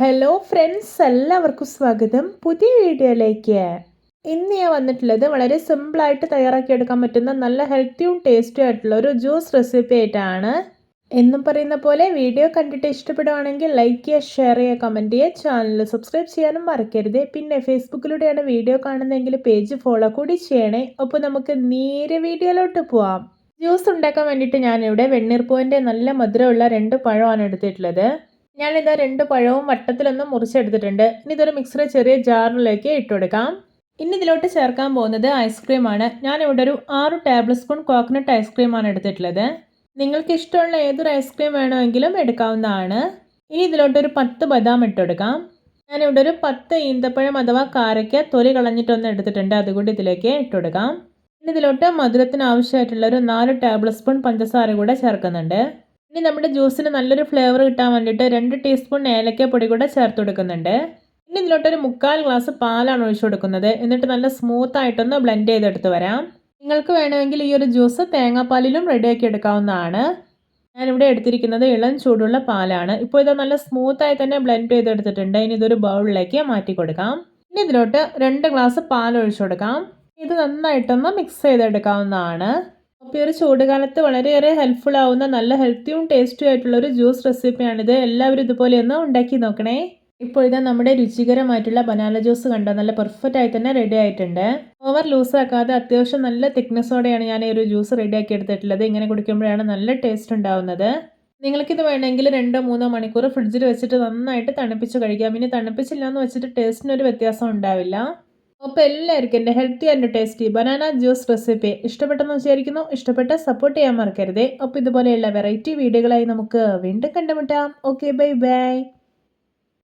Hello friends എല്ലാവർക്കും സ്വാഗതം. പുതിയ വീഡിയോയിലേക്ക് ഇന്ന് ഞാൻ വന്നിട്ടുള്ളത് വളരെ സിമ്പിളായിട്ട് തയ്യാറാക്കിയെടുക്കാൻ പറ്റുന്ന നല്ല ഹെൽത്തിയും ടേസ്റ്റും ആയിട്ടുള്ള ഒരു ജ്യൂസ് റെസിപ്പി ആയിട്ടാണ്. എന്നും പറയുന്ന പോലെ വീഡിയോ കണ്ടിട്ട് ഇഷ്ടപ്പെടുവാണെങ്കിൽ ലൈക്ക് ചെയ്യുക ഷെയർ ചെയ്യുക കമന്റ് ചെയ്യുക. ചാനൽ സബ്സ്ക്രൈബ് ചെയ്യാനും മറക്കരുത്. പിന്നെ ഫേസ്ബുക്കിലൂടെയാണ് വീഡിയോ കാണുന്നതെങ്കിൽ പേജ് ഫോളോ കൂടി ചെയ്യണേ. അപ്പോൾ നമുക്ക് നേരെ വീഡിയോയിലോട്ട് പോവാം. ജ്യൂസ് ഉണ്ടാക്കാൻ വേണ്ടിയിട്ട് ഞാനിവിടെ വെണ്ണീർപ്പൂവിന്റെ നല്ല മധുരമുള്ള രണ്ട് പഴമാണ് എടുത്തിട്ടുള്ളത്. ഞാനിതാ രണ്ട് പഴവും വട്ടത്തിലൊന്ന് മുറിച്ചെടുത്തിട്ടുണ്ട്. ഇനി ഇതൊരു മിക്സറി ചെറിയ ജാറിലേക്ക് ഇട്ടുകൊടുക്കാം. ഇനി ഇതിലോട്ട് ചേർക്കാൻ പോകുന്നത് ഐസ്ക്രീമാണ് ഞാനിവിടെ ഒരു ആറ് ടേബിൾ സ്പൂൺ കോക്കനട്ട് ഐസ്ക്രീമാണ് എടുത്തിട്ടുള്ളത്. നിങ്ങൾക്ക് ഇഷ്ടമുള്ള ഏതൊരു ഐസ്ക്രീം വേണമെങ്കിലും എടുക്കാവുന്നതാണ്. ഇനി ഇതിലോട്ട് ഒരു പത്ത് ബദാം ഇട്ടുകൊടുക്കാം. ഞാനിവിടെ ഒരു പത്ത് ഈന്തപ്പഴം അഥവാ കാരയ്ക്ക തൊലി കളഞ്ഞിട്ടൊന്ന് എടുത്തിട്ടുണ്ട്. അതുകൂടി ഇതിലേക്ക് ഇട്ടുകൊടുക്കാം. ഇനി ഇതിലോട്ട് മധുരത്തിന് ആവശ്യമായിട്ടുള്ള ഒരു നാല് ടേബിൾ സ്പൂൺ പഞ്ചസാര കൂടെ ചേർക്കുന്നുണ്ട്. ഇനി നമ്മുടെ ജ്യൂസിന് നല്ലൊരു ഫ്ലേവർ കിട്ടാൻ വേണ്ടിയിട്ട് രണ്ട് ടീസ്പൂൺ ഏലക്ക പൊടി കൂടെ ചേർത്ത് കൊടുക്കുന്നുണ്ട്. ഇനി ഇതിലോട്ടൊരു മുക്കാൽ ഗ്ലാസ് പാലാണ് ഒഴിച്ചു കൊടുക്കുന്നത്. എന്നിട്ട് നല്ല സ്മൂത്ത് ആയിട്ടൊന്ന് ബ്ലെൻഡ് ചെയ്തെടുത്ത് വരാം. നിങ്ങൾക്ക് വേണമെങ്കിൽ ഈ ഒരു ജ്യൂസ് തേങ്ങാപ്പാലിലും റെഡിയാക്കി എടുക്കാവുന്നതാണ്. ഞാനിവിടെ എടുത്തിരിക്കുന്നത് ഇളം ചൂടുള്ള പാലാണ്. ഇപ്പോൾ ഇത് നല്ല സ്മൂത്തായി തന്നെ ബ്ലെൻഡ് ചെയ്തെടുത്തിട്ടുണ്ട്. ഇനി ഇതൊരു ബൗളിലേക്ക് മാറ്റി കൊടുക്കാം. ഇനി ഇതിലോട്ട് രണ്ട് ഗ്ലാസ് പാൽ ഒഴിച്ചു കൊടുക്കാം. ഇത് നന്നായിട്ടൊന്ന് മിക്സ് ചെയ്തെടുക്കാവുന്നതാണ്. ഈ ഒരു ചൂടുകാലത്ത് വളരെയേറെ ഹെൽപ്ഫുൾ ആവുന്ന നല്ല ഹെൽത്തിയും ടേസ്റ്റിയും ആയിട്ടുള്ള ഒരു ജ്യൂസ് റെസിപ്പിയാണിത് എല്ലാവരും ഇതുപോലെ ഒന്ന് ഉണ്ടാക്കി നോക്കണേ. ഇപ്പോൾ ഇതാ നമ്മുടെ രുചികരമായിട്ടുള്ള ബനാന ജ്യൂസ് കണ്ടോ? നല്ല പെർഫെക്റ്റ് ആയി തന്നെ റെഡി ആയിട്ടുണ്ട്. ഓവർ ലൂസ് ആക്കാതെ അത്യാവശ്യം നല്ല തിക്നെസ്സോടെയാണ് ഞാൻ ഈ ഒരു ജ്യൂസ് റെഡി ആക്കി എടുത്തിട്ടുള്ളത്. ഇങ്ങനെ കുടിക്കുമ്പോഴാണ് നല്ല ടേസ്റ്റ് ഉണ്ടാവുന്നത്. നിങ്ങൾക്കിത് വേണമെങ്കിൽ രണ്ടോ മൂന്നോ മണിക്കൂർ ഫ്രിഡ്ജിൽ വെച്ചിട്ട് നന്നായിട്ട് തണുപ്പിച്ച് കഴിക്കാം. ഇനി തണുപ്പിച്ചില്ല എന്ന് വെച്ചിട്ട് ടേസ്റ്റിനൊരു വ്യത്യാസം ഉണ്ടാവില്ല. അപ്പോൾ എല്ലാവർക്കും എന്റെ healthy and tasty banana juice recipe ഇഷ്ടപ്പെട്ടെന്ന് വിചാരിക്കുന്നു. ഇഷ്ടപ്പെട്ട സപ്പോർട്ട് ചെയ്യാൻ മറക്കരുതേ. അപ്പോൾ ഇതുപോലെയുള്ള വെറൈറ്റി വീഡിയോകളായി നമുക്ക് വീണ്ടും കണ്ടുമുട്ടാം. Okay bye bye